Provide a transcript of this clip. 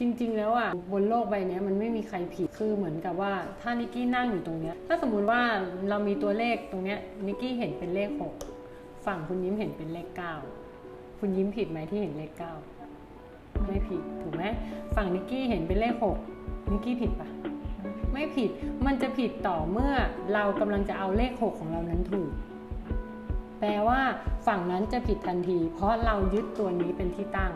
จริง ๆ แล้วอะบนโลกใบนี้มันไม่มีใครผิดคือเหมือนกับว่าถ้านิกกี้นั่งอยู่ตรงเนี้ยถ้าสมมุติว่าเรามีตัวเลขตรงเนี้ยนิกกี้เห็นเป็นเลขหกฝั่งคุณยิ้มเห็นเป็นเลขเก้าคุณยิ้มผิดไหมที่เห็นเลขเก้าไม่ผิดถูกไหมฝั่งนิกกี้เห็นเป็นเลขหกนิกกี้ผิดปะไม่ผิดมันจะผิดต่อเมื่อเรากำลังจะเอาเลขหกของเรานั้นถูก แปลว่าฝั่งนั้นจะผิดทันที เพราะเรายึดตัวนี้เป็นที่ตั้ง